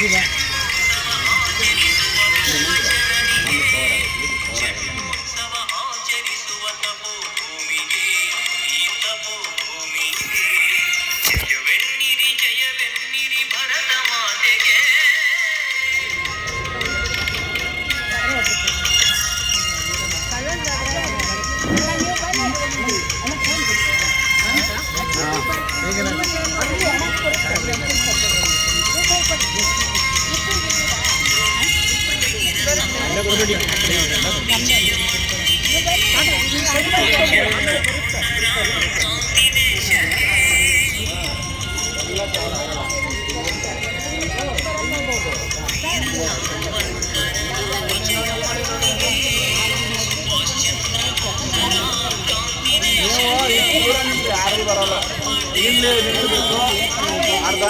diba? ಬರಲ್ಲ ಇಲ್ಲಿ ನಿಂತ್ಬೇಕು ಅರ್ಧ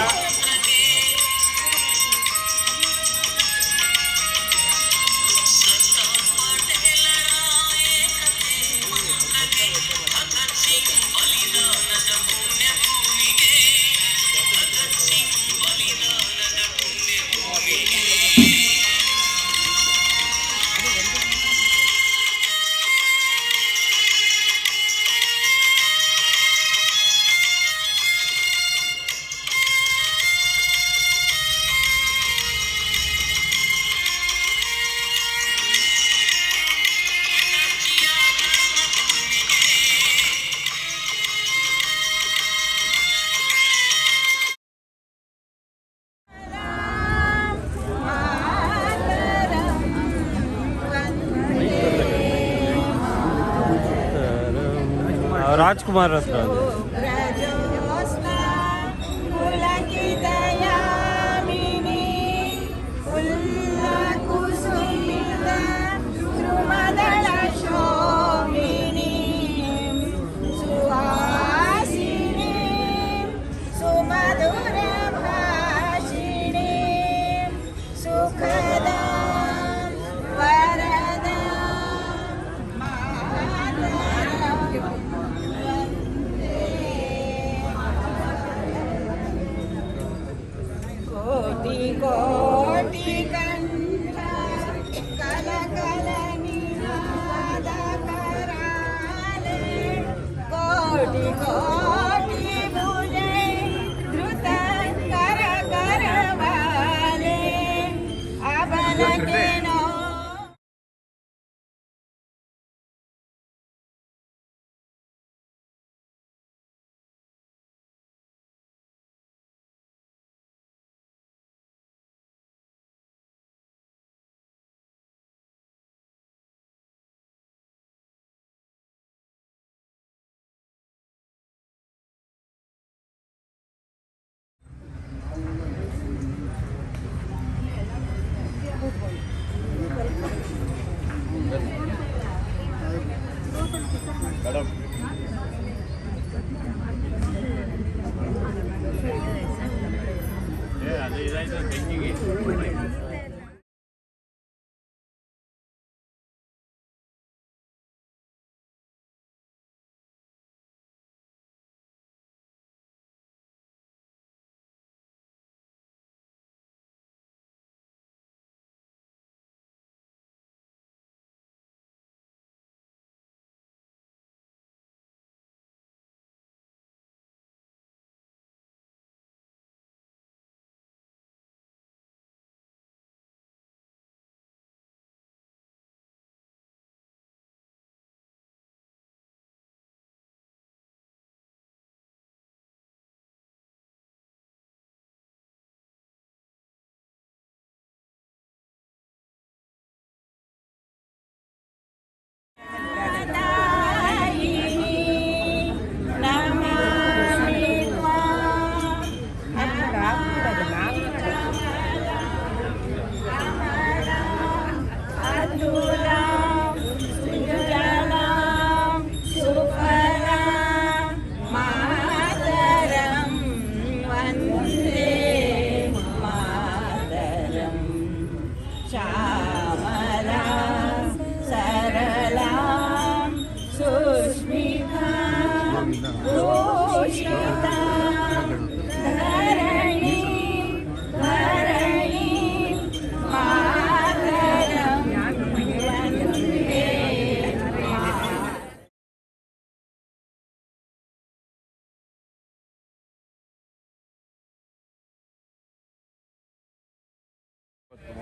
राजकुमार रत्न 第一个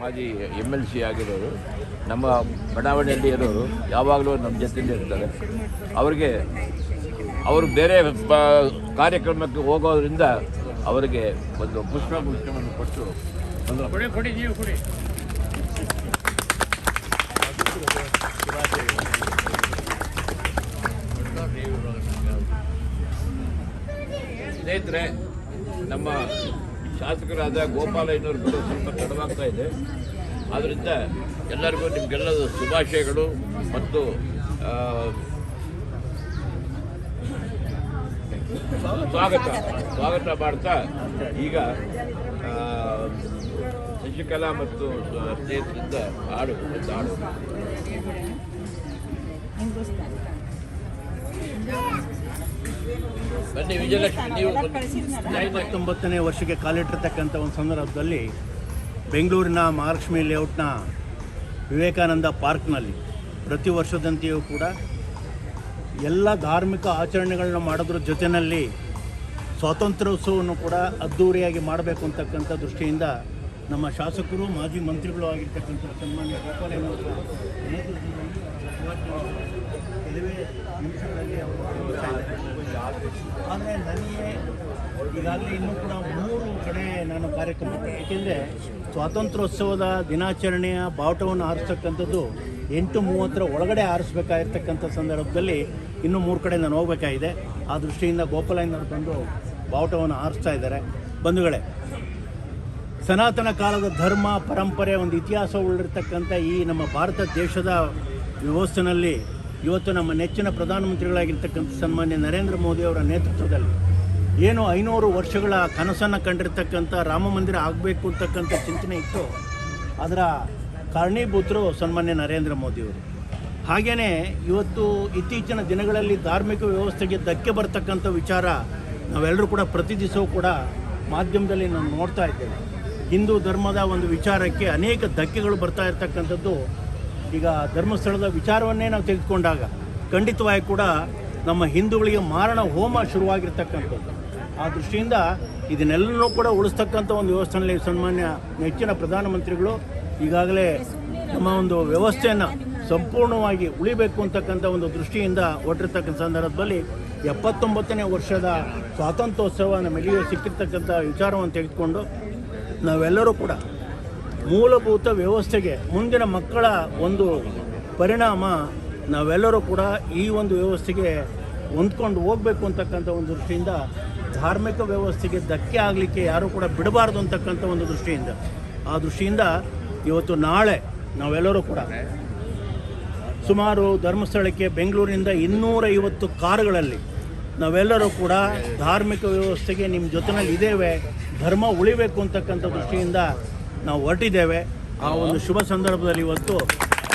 ಮಾಜಿ ಎಂ ಎಲ್ ಸಿ ಆಗಿರೋರು ನಮ್ಮ ಬಡಾವಣೆಯಲ್ಲಿ ಇರೋರು ಯಾವಾಗಲೂ ನಮ್ಮ ಜೊತೆಯಲ್ಲಿ ಇರ್ತಾರೆ. ಅವರಿಗೆ ಅವರು ಬೇರೆ ಕಾರ್ಯಕ್ರಮಕ್ಕೆ ಹೋಗೋದ್ರಿಂದ ಅವರಿಗೆ ಒಂದು ಕೊಟ್ಟು ಕೊಡಿ ನೀವು ಕೊಡಿ. ಸ್ನೇಹಿತರೆ ನಮ್ಮ ಶಾಸಕರಾದ ಗೋಪಾಲಯ್ಯನವರು ಕೂಡ ಸ್ವಲ್ಪ ತಡವಾಗ್ತಾ ಇದೆ. ಆದ್ದರಿಂದ ಎಲ್ಲರಿಗೂ ನಿಮಗೆಲ್ಲ ಶುಭಾಶಯಗಳು ಮತ್ತು ಸ್ವಾಗತ. ಸ್ವಾಗತ ಮಾಡ್ತಾ ಈಗ ಶಶಿಕಲಾ ಮತ್ತು ಸ್ನೇಹಿತರಿಂದ ಹಾಡು ಹಾಡು. ಹಾಡು ಬನ್ನಿ ವಿಜಯಲಕ್ಷ್ಮಿ ನೀವು ಇಪ್ಪತ್ತೊಂಬತ್ತನೇ ವರ್ಷಕ್ಕೆ ಕಾಲಿಟ್ಟಿರ್ತಕ್ಕಂಥ ಒಂದು ಸಂದರ್ಭದಲ್ಲಿ ಬೆಂಗಳೂರಿನ ಮಹಾಲಕ್ಷ್ಮಿ ಲೇಔಟ್ನ ವಿವೇಕಾನಂದ ಪಾರ್ಕ್ನಲ್ಲಿ ಪ್ರತಿ ವರ್ಷದಂತೆಯೂ ಕೂಡ ಎಲ್ಲ ಧಾರ್ಮಿಕ ಆಚರಣೆಗಳನ್ನ ಮಾಡೋದ್ರ ಜೊತೆಯಲ್ಲಿ ಸ್ವಾತಂತ್ರ್ಯೋತ್ಸವವನ್ನು ಕೂಡ ಅದ್ಧೂರಿಯಾಗಿ ಮಾಡಬೇಕು ಅಂತಕ್ಕಂಥ ದೃಷ್ಟಿಯಿಂದ ನಮ್ಮ ಶಾಸಕರು ಮಾಜಿ ಮಂತ್ರಿಗಳು ಆಗಿರ್ತಕ್ಕಂಥ ಸನ್ಮಾನ್ಯ ನೇತೃತ್ವದಲ್ಲಿ ಕೆಲವೇ ನಿಮಿಷಗಳಲ್ಲಿ ಅವರು ಆದರೆ ನನಗೆ ಈಗಾಗಲೇ ಇನ್ನೂ ಕೂಡ ಮೂರು ಕಡೆ ನಾನು ಕಾರ್ಯಕ್ರಮ ಏಕೆಂದರೆ ಸ್ವಾತಂತ್ರ್ಯೋತ್ಸವದ ದಿನಾಚರಣೆಯ ಬಾವುಟವನ್ನು ಆರಿಸ್ತಕ್ಕಂಥದ್ದು ಎಂಟು ಮೂವತ್ತರ ಒಳಗಡೆ ಆರಿಸ್ಬೇಕಾಗಿರ್ತಕ್ಕಂಥ ಸಂದರ್ಭದಲ್ಲಿ ಇನ್ನೂ ಮೂರು ಕಡೆ ನಾನು ಹೋಗಬೇಕಾಗಿದೆ. ಆ ದೃಷ್ಟಿಯಿಂದ ಗೋಪಾಲಯ್ಯನವರು ಬಂದು ಬಾವುಟವನ್ನು ಆರಿಸ್ತಾ ಇದ್ದಾರೆ. ಬಂಧುಗಳೇ, ಸನಾತನ ಕಾಲದ ಧರ್ಮ, ಪರಂಪರೆ, ಒಂದು ಇತಿಹಾಸ ಉಳ್ಳಿರ್ತಕ್ಕಂಥ ಈ ನಮ್ಮ ಭಾರತ ದೇಶದ ವ್ಯವಸ್ಥೆನಲ್ಲಿ ಇವತ್ತು ನಮ್ಮ ನೆಚ್ಚಿನ ಪ್ರಧಾನಮಂತ್ರಿಗಳಾಗಿರ್ತಕ್ಕಂಥ ಸನ್ಮಾನ್ಯ ನರೇಂದ್ರ ಮೋದಿ ಅವರ ನೇತೃತ್ವದಲ್ಲಿ ಏನು ಐನೂರು ವರ್ಷಗಳ ಕನಸನ್ನು ಕಂಡಿರ್ತಕ್ಕಂಥ ರಾಮ ಮಂದಿರ ಆಗಬೇಕು ಅಂತಕ್ಕಂಥ ಚಿಂತನೆ ಇತ್ತು. ಅದರ ಕಾರಣೀಭೂತರು ಸನ್ಮಾನ್ಯ ನರೇಂದ್ರ ಮೋದಿಯವರು ಹಾಗೆಯೇ ಇವತ್ತು ಇತ್ತೀಚಿನ ದಿನಗಳಲ್ಲಿ ಧಾರ್ಮಿಕ ವ್ಯವಸ್ಥೆಗೆ ಧಕ್ಕೆ ಬರ್ತಕ್ಕಂಥ ವಿಚಾರ ನಾವೆಲ್ಲರೂ ಕೂಡ ಪ್ರತಿ ದಿವಸವೂ ಕೂಡ ಮಾಧ್ಯಮದಲ್ಲಿ ನಾವು ನೋಡ್ತಾ ಇದ್ದೇವೆ. ಹಿಂದೂ ಧರ್ಮದ ಒಂದು ವಿಚಾರಕ್ಕೆ ಅನೇಕ ಧಕ್ಕೆಗಳು ಬರ್ತಾ ಇರ್ತಕ್ಕಂಥದ್ದು ಈಗ ಧರ್ಮಸ್ಥಳದ ವಿಚಾರವನ್ನೇ ನಾವು ತೆಗೆದುಕೊಂಡಾಗ ಖಂಡಿತವಾಗಿ ಕೂಡ ನಮ್ಮ ಹಿಂದೂಗಳಿಗೆ ಮಾರಣ ಹೋಮ ಶುರುವಾಗಿರ್ತಕ್ಕಂಥದ್ದು. ಆ ದೃಷ್ಟಿಯಿಂದ ಇದನ್ನೆಲ್ಲರೂ ಕೂಡ ಉಳಿಸ್ತಕ್ಕಂಥ ಒಂದು ವ್ಯವಸ್ಥೆಯಲ್ಲಿ ಸನ್ಮಾನ್ಯ ನೆಚ್ಚಿನ ಪ್ರಧಾನಮಂತ್ರಿಗಳು ಈಗಾಗಲೇ ನಮ್ಮ ಒಂದು ವ್ಯವಸ್ಥೆಯನ್ನು ಸಂಪೂರ್ಣವಾಗಿ ಉಳಿಬೇಕು ಅಂತಕ್ಕಂಥ ಒಂದು ದೃಷ್ಟಿಯಿಂದ ಹೊರಟಿರ್ತಕ್ಕಂಥ ಸಂದರ್ಭದಲ್ಲಿ ಎಪ್ಪತ್ತೊಂಬತ್ತನೇ ವರ್ಷದ ಸ್ವಾತಂತ್ರ್ಯೋತ್ಸವ ನಮಗೆ ಸಿಕ್ಕಿರ್ತಕ್ಕಂಥ ವಿಚಾರವನ್ನು ತೆಗೆದುಕೊಂಡು ನಾವೆಲ್ಲರೂ ಕೂಡ ಮೂಲಭೂತ ವ್ಯವಸ್ಥೆಗೆ ಮುಂದಿನ ಮಕ್ಕಳ ಒಂದು ಪರಿಣಾಮ ನಾವೆಲ್ಲರೂ ಕೂಡ ಈ ಒಂದು ವ್ಯವಸ್ಥೆಗೆ ಹೊಂದ್ಕೊಂಡು ಹೋಗಬೇಕು ಅಂತಕ್ಕಂಥ ಒಂದು ದೃಷ್ಟಿಯಿಂದ, ಧಾರ್ಮಿಕ ವ್ಯವಸ್ಥೆಗೆ ಧಕ್ಕೆ ಆಗಲಿಕ್ಕೆ ಯಾರೂ ಕೂಡ ಬಿಡಬಾರ್ದು ಅಂತಕ್ಕಂಥ ಒಂದು ದೃಷ್ಟಿಯಿಂದ. ಆ ದೃಷ್ಟಿಯಿಂದ ಇವತ್ತು ನಾಳೆ ನಾವೆಲ್ಲರೂ ಕೂಡ ಸುಮಾರು ಧರ್ಮಸ್ಥಳಕ್ಕೆ ಬೆಂಗಳೂರಿನಿಂದ ಇನ್ನೂರೈವತ್ತು ಕಾರುಗಳಲ್ಲಿ ನಾವೆಲ್ಲರೂ ಕೂಡ ಧಾರ್ಮಿಕ ವ್ಯವಸ್ಥೆಗೆ ನಿಮ್ಮ ಜೊತೆನಲ್ಲಿ ಇದ್ದೇವೆ ಧರ್ಮ ಉಳಿಬೇಕು ಅಂತಕ್ಕಂಥ ದೃಷ್ಟಿಯಿಂದ ನಾವು ಹೊರಟಿದ್ದೇವೆ. ಆ ಒಂದು ಶುಭ ಸಂದರ್ಭದಲ್ಲಿ ಇವತ್ತು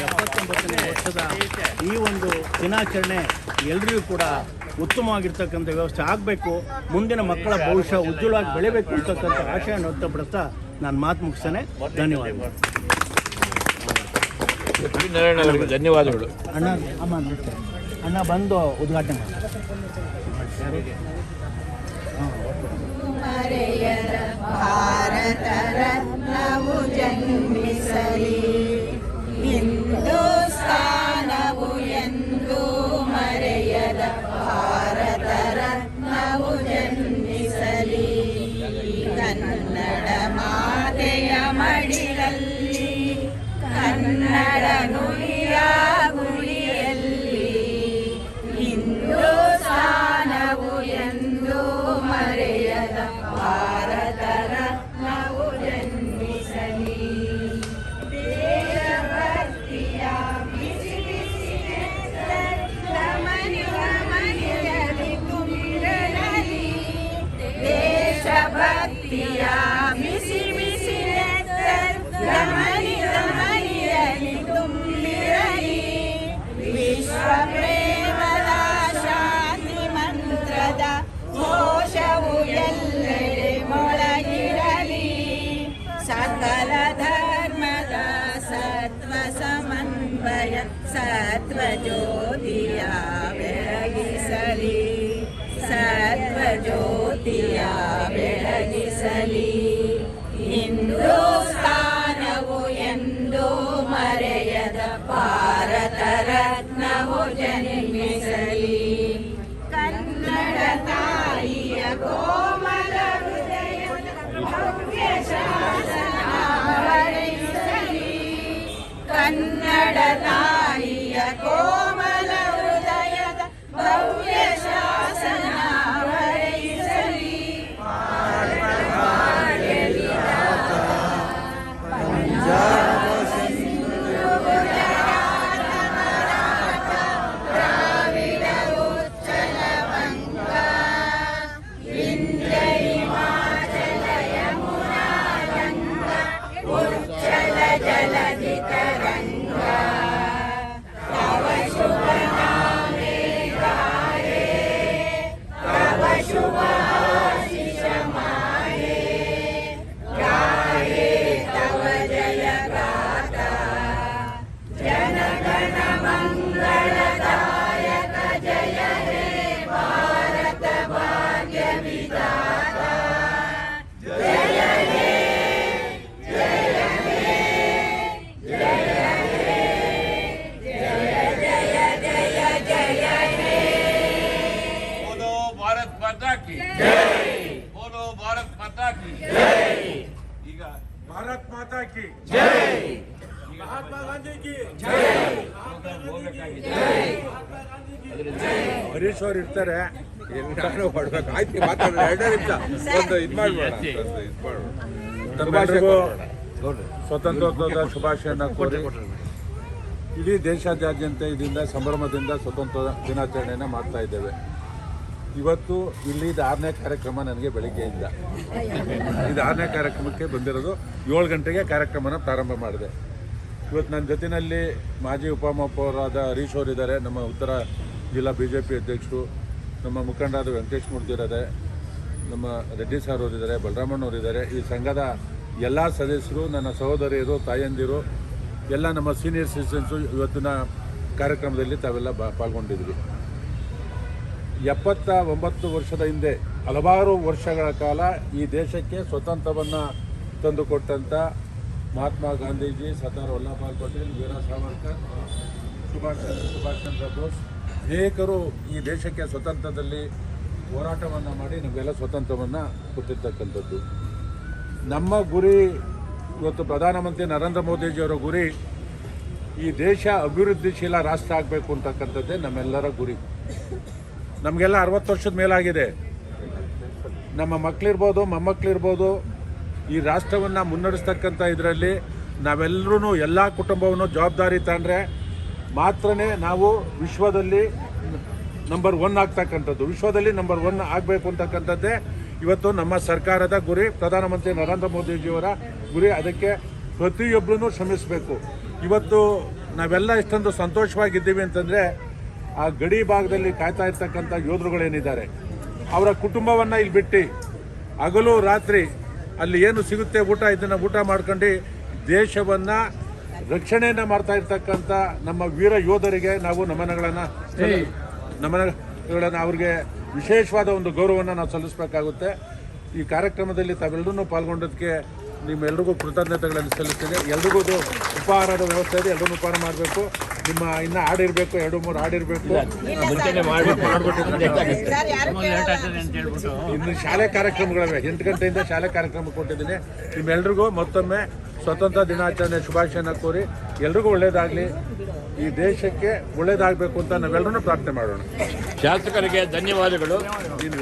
ಎಪ್ಪತ್ತೊಂಬತ್ತನೇ ವರ್ಷದ ಈ ಒಂದು ದಿನಾಚರಣೆ ಎಲ್ಲರಿಗೂ ಕೂಡ ಉತ್ತಮವಾಗಿರ್ತಕ್ಕಂಥ ವ್ಯವಸ್ಥೆ ಆಗಬೇಕು. ಮುಂದಿನ ಮಕ್ಕಳ ಭವಿಷ್ಯ ಉಜ್ವಲವಾಗಿ ಬೆಳಿಬೇಕು ಅಂತಕ್ಕಂಥ ಆಶಯವನ್ನು ವ್ಯಕ್ತಪಡಿಸ್ತಾ ನಾನು ಮಾತು ಮುಗಿಸ್ತೇನೆ. ಧನ್ಯವಾದಗಳು. ಧನ್ಯವಾದಗಳು. ಅಣ್ಣ ಅಮ್ಮ ನಮಸ್ತೆ. ಅಣ್ಣ ಬಂದು ಉದ್ಘಾಟನೆ ಮಾಡಿ. ಮರೆಯದ ಭಾರತ ಭಾರತ್ ಮಾತಾ ಕಿ ಮಹಾತ್ಮ ಗಾಂಧಿ ಕಿ ಹರೀಶ್ ಅವ್ರು ಇರ್ತಾರೆ. ಎಲ್ಲಾನು ಹೊಡ್ಬೇಕು. ಆಯ್ತು ಮಾತಾಡೋಣ ಎರಡೇ ನಿಮಿಷ. ಒಂದು ಇದು ಮಾಡ್ಬೇಡ ಇದು ಮಾಡ್ಬೇಡ ತಮ್ಮೆಲ್ಲರಿಗೂ ಸ್ವತಂತ್ರೋತ್ಸವದ ಶುಭಾಶಯನ ಕೋರಿ ಇಡೀ ದೇಶಾದ್ಯಂತ ಇದರಿಂದ ಸಂಭ್ರಮದಿಂದ ಸ್ವತಂತ್ರ ದಿನಾಚರಣೆಯನ್ನು ಮಾಡ್ತಾ ಇದ್ದೇವೆ. ಇವತ್ತು ಇಲ್ಲಿ ಇದು ಆರನೇ ಕಾರ್ಯಕ್ರಮ ನನಗೆ ಬೆಳಗ್ಗೆಯಿಂದ ಇದು. ಆರನೇ ಕಾರ್ಯಕ್ರಮಕ್ಕೆ ಬಂದಿರೋದು ಏಳು ಗಂಟೆಗೆ ಕಾರ್ಯಕ್ರಮನ ಪ್ರಾರಂಭ ಮಾಡಿದೆ. ಇವತ್ತು ನನ್ನ ಜೊತೆಯಲ್ಲಿ ಮಾಜಿ ಉಪಮಹಾಪೌರಾದ ಹರೀಶ್ ಅವರು ಇದ್ದಾರೆ ನಮ್ಮ ಉತ್ತರ ಜಿಲ್ಲಾ ಬಿ ಜೆ ಪಿ ಅಧ್ಯಕ್ಷರು, ನಮ್ಮ ಮುಖಂಡರಾದ ವೆಂಕಟೇಶ್ ಮೂರ್ತಿ ನಮ್ಮ ರೆಡ್ಡಿ ಸರ್ ಅವರಿದ್ದಾರೆ, ಬಲರಾಮಣ್ಣ ಅವರು ಇದ್ದಾರೆ ಈ ಸಂಘದ ಎಲ್ಲ ಸದಸ್ಯರು, ನನ್ನ ಸಹೋದರಿಯರು, ತಾಯಂದಿರು, ಎಲ್ಲ ನಮ್ಮ ಸೀನಿಯರ್ ಸಿಟಿಸನ್ಸು ಇವತ್ತಿನ ಕಾರ್ಯಕ್ರಮದಲ್ಲಿ ತಾವೆಲ್ಲ ಬಾ, ಪಾಲ್ಗೊಂಡಿದ್ವಿ. ಎಪ್ಪತ್ತ ಒಂಬತ್ತು ವರ್ಷದ ಹಿಂದೆ, ಹಲವಾರು ವರ್ಷಗಳ ಕಾಲ ಈ ದೇಶಕ್ಕೆ ಸ್ವತಂತ್ರವನ್ನು ತಂದುಕೊಟ್ಟಂಥ ಮಹಾತ್ಮ ಗಾಂಧೀಜಿ, ಸರ್ದಾರ್ ವಲ್ಲಭಭಾಯ್ ಪಟೇಲ್, ವೀರ ಸಾವರ್ಕರ್, ಸುಭಾಷ್ ಚಂದ್ರ ಸುಭಾಷ್ ಚಂದ್ರ ಬೋಸ್. ಅನೇಕರು ಈ ದೇಶಕ್ಕೆ ಸ್ವತಂತ್ರದಲ್ಲಿ ಹೋರಾಟವನ್ನು ಮಾಡಿ ನಮಗೆಲ್ಲ ಸ್ವತಂತ್ರವನ್ನು ಕೊಟ್ಟಿರ್ತಕ್ಕಂಥದ್ದು. ನಮ್ಮ ಗುರಿ, ಇವತ್ತು ಪ್ರಧಾನಮಂತ್ರಿ ನರೇಂದ್ರ ಮೋದಿಜಿಯವರ ಗುರಿ, ಈ ದೇಶ ಅಭಿವೃದ್ಧಿಶೀಲ ರಾಷ್ಟ್ರ ಆಗಬೇಕು ಅಂತಕ್ಕಂಥದ್ದೇ ನಮ್ಮೆಲ್ಲರ ಗುರಿ. ನಮಗೆಲ್ಲ ಅರವತ್ತು ವರ್ಷದ ಮೇಲಾಗಿದೆ. ನಮ್ಮ ಮಕ್ಕಳಿರ್ಬೋದು ಮೊಮ್ಮಕ್ಕಳಿರ್ಬೋದು ಈ ರಾಷ್ಟ್ರವನ್ನು ಮುನ್ನಡೆಸ್ತಕ್ಕಂಥ ಇದರಲ್ಲಿ ನಾವೆಲ್ಲರೂ ಎಲ್ಲ ಕುಟುಂಬವನ್ನು ಜವಾಬ್ದಾರಿ ತಗೊಂಡ್ರೆ ಮಾತ್ರನೇ ನಾವು ವಿಶ್ವದಲ್ಲಿ ನಂಬರ್ ಒನ್ ಆಗ್ತಕ್ಕಂಥದ್ದು. ವಿಶ್ವದಲ್ಲಿ ನಂಬರ್ ಒನ್ ಆಗಬೇಕು ಅಂತಕ್ಕಂಥದ್ದೇ ಇವತ್ತು ನಮ್ಮ ಸರ್ಕಾರದ ಗುರಿ. ಪ್ರಧಾನಮಂತ್ರಿ ನರೇಂದ್ರ ಮೋದಿಜಿಯವರ ಗುರಿ. ಅದಕ್ಕೆ ಪ್ರತಿಯೊಬ್ಬರೂ ಶ್ರಮಿಸಬೇಕು. ಇವತ್ತು ನಾವೆಲ್ಲ ಇಷ್ಟೊಂದು ಸಂತೋಷವಾಗಿದ್ದೀವಿ ಅಂತಂದರೆ ಆ ಗಡಿ ಭಾಗದಲ್ಲಿ ಕಾಯ್ತಾ ಇರ್ತಕ್ಕಂಥ ಯೋಧರುಗಳೇನಿದ್ದಾರೆ ಅವರ ಕುಟುಂಬವನ್ನು ಇಲ್ಲಿ ಬಿಟ್ಟು ಹಗಲು ರಾತ್ರಿ ಅಲ್ಲಿ ಏನು ಸಿಗುತ್ತೆ ಊಟ ಇದನ್ನು ಊಟ ಮಾಡ್ಕೊಂಡು ದೇಶವನ್ನು ರಕ್ಷಣೆಯನ್ನು ಮಾಡ್ತಾ ಇರ್ತಕ್ಕಂಥ ನಮ್ಮ ವೀರ ಯೋಧರಿಗೆ ನಾವು ನಮನಗಳನ್ನು ನಮನಗಳನ್ನು ಅವ್ರಿಗೆ ವಿಶೇಷವಾದ ಒಂದು ಗೌರವವನ್ನು ನಾವು ಸಲ್ಲಿಸಬೇಕಾಗುತ್ತೆ. ಈ ಕಾರ್ಯಕ್ರಮದಲ್ಲಿ ತಾವೆಲ್ಲರೂ ಪಾಲ್ಗೊಂಡದಕ್ಕೆ ನಿಮ್ಮೆಲ್ರಿಗೂ ಕೃತಜ್ಞತೆಗಳನ್ನು ಸಲ್ಲಿಸ್ತೇನೆ. ಎಲ್ರಿಗೂ ಅದು ಉಪಹಾರದ ವ್ಯವಸ್ಥೆ ಇದೆ. ಎಲ್ಲರೂ ಉಪಹಾರ ಮಾಡಬೇಕು. ನಿಮ್ಮ ಇನ್ನು ಆಡಿರಬೇಕು ಎರಡು ಮೂರು ಆಡಿರಬೇಕು ಇನ್ನು ಶಾಲೆ ಕಾರ್ಯಕ್ರಮಗಳಿವೆ. ಎಂಟು ಗಂಟೆಯಿಂದ ಶಾಲೆ ಕಾರ್ಯಕ್ರಮ ಕೊಟ್ಟಿದ್ದೀನಿ. ನಿಮ್ಮೆಲ್ರಿಗೂ ಮತ್ತೊಮ್ಮೆ ಸ್ವತಂತ್ರ ದಿನಾಚರಣೆ ಶುಭಾಶಯನ ಕೋರಿ ಎಲ್ರಿಗೂ ಒಳ್ಳೇದಾಗಲಿ. ಈ ದೇಶಕ್ಕೆ ಒಳ್ಳೇದಾಗಬೇಕು ಅಂತ ನಾವೆಲ್ಲರೂ ಪ್ರಾರ್ಥನೆ ಮಾಡೋಣ. ಶಾಸಕರಿಗೆ ಧನ್ಯವಾದಗಳು. ನೀನು